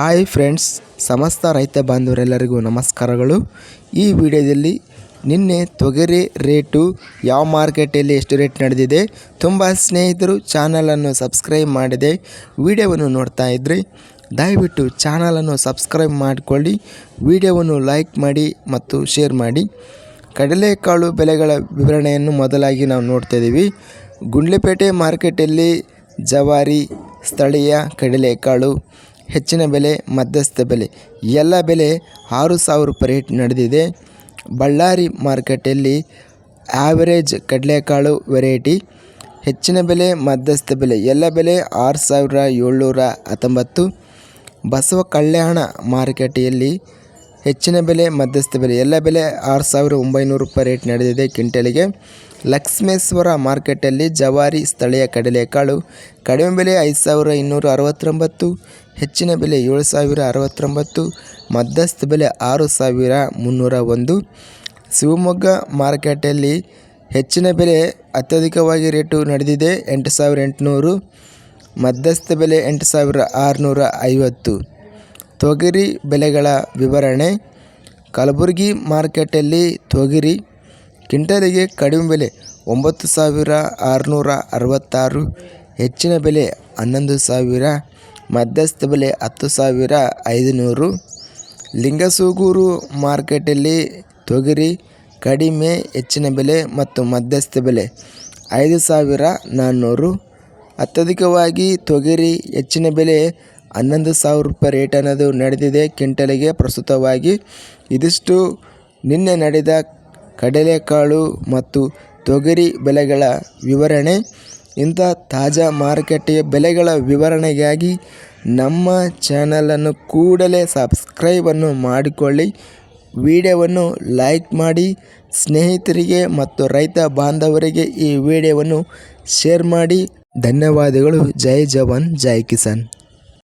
Hi friends ಸಮಸ್ತ ರೈತ ಬಾಂಧವರೆಲ್ಲರಿಗೂ ನಮಸ್ಕಾರಗಳು. ಈ ವಿಡಿಯೋದಲ್ಲಿ ನಿನ್ನೆ ತೊಗರಿ ರೇಟು ಯಾವ ಮಾರ್ಕೆಟಲ್ಲಿ ಎಷ್ಟು ರೇಟ್ ನಡೆದಿದೆ ತುಂಬ ಸ್ನೇಹಿತರು ಚಾನಲನ್ನು ಸಬ್ಸ್ಕ್ರೈಬ್ ಮಾಡಿದೆ. ವಿಡಿಯೋವನ್ನು ನೋಡ್ತಾ ಇದ್ರಿ ದಯವಿಟ್ಟು ಚಾನಲನ್ನು ಸಬ್ಸ್ಕ್ರೈಬ್ ಮಾಡಿಕೊಳ್ಳಿ, ವಿಡಿಯೋವನ್ನು ಲೈಕ್ ಮಾಡಿ ಮತ್ತು ಶೇರ್ ಮಾಡಿ. ಕಡಲೆಕಾಳು ಬೆಲೆಗಳ ವಿವರಣೆಯನ್ನು ಮೊದಲಾಗಿ ನಾವು ನೋಡ್ತಾ ಇದ್ದೀವಿ. ಗುಂಡ್ಲುಪೇಟೆ ಮಾರ್ಕೆಟಲ್ಲಿ ಜವಾರಿ, ಸ್ಥಳೀಯ ಕಡಲೆಕಾಳು ಹೆಚ್ಚಿನ ಬೆಲೆ, ಮಧ್ಯಸ್ಥ ಬೆಲೆ. ಎಲ್ಲ ಬೆಲೆ ಆರು ಸಾವಿರ ರೂಪಾಯಿ ರೇಟ್ ನಡೆದಿದೆ. ಬಳ್ಳಾರಿ ಮಾರ್ಕೆಟಲ್ಲಿ ಆ್ಯಾವರೇಜ್ ಕಡಲೆಕಾಳು ವೆರೈಟಿ ಹೆಚ್ಚಿನ ಬೆಲೆ, ಮಧ್ಯಸ್ಥ ಬೆಲೆ. ಎಲ್ಲ ಬೆಲೆ ಆರು ಸಾವಿರ ಏಳ್ನೂರ ಹತ್ತೊಂಬತ್ತು. ಬಸವ ಕಲ್ಯಾಣ ಮಾರುಕಟ್ಟೆಯಲ್ಲಿ ಹೆಚ್ಚಿನ ಬೆಲೆ, ಮಧ್ಯಸ್ಥ ಬೆಲೆ. ಎಲ್ಲ ಬೆಲೆ ಆರು ಸಾವಿರ ಒಂಬೈನೂರು ರೂಪಾಯಿ ರೇಟ್ ನಡೆದಿದೆ. ಕ್ವಿಂಟಲಿಗೆ ಲಕ್ಷ್ಮೇಶ್ವರ ಮಾರ್ಕೆಟಲ್ಲಿ ಜವಾರಿ ಸ್ಥಳೀಯ ಕಡಲೆಕಾಳು ಕಡಿಮೆ ಬೆಲೆ ಐದು ಸಾವಿರ ಇನ್ನೂರ ಅರವತ್ತೊಂಬತ್ತು, ಹೆಚ್ಚಿನ ಬೆಲೆ ಏಳು ಸಾವಿರ ಅರವತ್ತೊಂಬತ್ತು, ಮಧ್ಯಸ್ಥ ಬೆಲೆ ಆರು ಸಾವಿರ ಮುನ್ನೂರ ಒಂದು. ಶಿವಮೊಗ್ಗ ಮಾರ್ಕೆಟಲ್ಲಿ ಹೆಚ್ಚಿನ ಬೆಲೆ ಅತ್ಯಧಿಕವಾಗಿ ರೇಟು ನಡೆದಿದೆ, ಎಂಟು ಸಾವಿರ ಎಂಟುನೂರು, ಮಧ್ಯಸ್ಥ ಬೆಲೆ ಎಂಟು ಸಾವಿರ ಆರುನೂರ ಐವತ್ತು. ತೊಗರಿ ಬೆಲೆಗಳ ವಿವರಣೆ, ಕಲಬುರಗಿ ಮಾರ್ಕೆಟಲ್ಲಿ ತೊಗರಿ ಕ್ವಿಂಟಲಿಗೆ ಕಡಿಮೆ ಬೆಲೆ ಒಂಬತ್ತು ಸಾವಿರ ಆರುನೂರ ಅರವತ್ತಾರು, ಹೆಚ್ಚಿನ ಬೆಲೆ ಹನ್ನೊಂದು ಸಾವಿರ, ಮಧ್ಯಸ್ಥ ಬೆಲೆ ಹತ್ತು ಸಾವಿರ ಐದುನೂರು. ಲಿಂಗಸೂಗೂರು ಮಾರ್ಕೆಟಲ್ಲಿ ತೊಗರಿ ಕಡಿಮೆ, ಹೆಚ್ಚಿನ ಬೆಲೆ ಮತ್ತು ಮಧ್ಯಸ್ಥ ಬೆಲೆ ಐದು ಸಾವಿರ ನಾನ್ನೂರು. ಅತ್ಯಧಿಕವಾಗಿ ತೊಗರಿ ಹೆಚ್ಚಿನ ಬೆಲೆ ಹನ್ನೊಂದು ಸಾವಿರ ರೂಪಾಯಿ ರೇಟ್ ಅನ್ನೋದು ನಡೆದಿದೆ ಕ್ವಿಂಟಲಿಗೆ ಪ್ರಸ್ತುತವಾಗಿ. ಇದಿಷ್ಟು ನಿನ್ನೆ ನಡೆದ ಕಡಲೆಕಾಳು ಮತ್ತು ತೊಗರಿ ಬೆಲೆಗಳ ವಿವರಣೆ. ಇಂಥ ತಾಜಾ ಮಾರುಕಟ್ಟೆಯ ಬೆಲೆಗಳ ವಿವರಣೆಗಾಗಿ ನಮ್ಮ ಚಾನಲನ್ನು ಕೂಡಲೇ ಸಬ್ಸ್ಕ್ರೈಬನ್ನು ಮಾಡಿಕೊಳ್ಳಿ. ವಿಡಿಯೋವನ್ನು ಲೈಕ್ ಮಾಡಿ. ಸ್ನೇಹಿತರಿಗೆ ಮತ್ತು ರೈತ ಬಾಂಧವರಿಗೆ ಈ ವಿಡಿಯೋವನ್ನು ಶೇರ್ ಮಾಡಿ. ಧನ್ಯವಾದಗಳು. ಜೈ ಜವಾನ್, ಜೈ ಕಿಸಾನ್.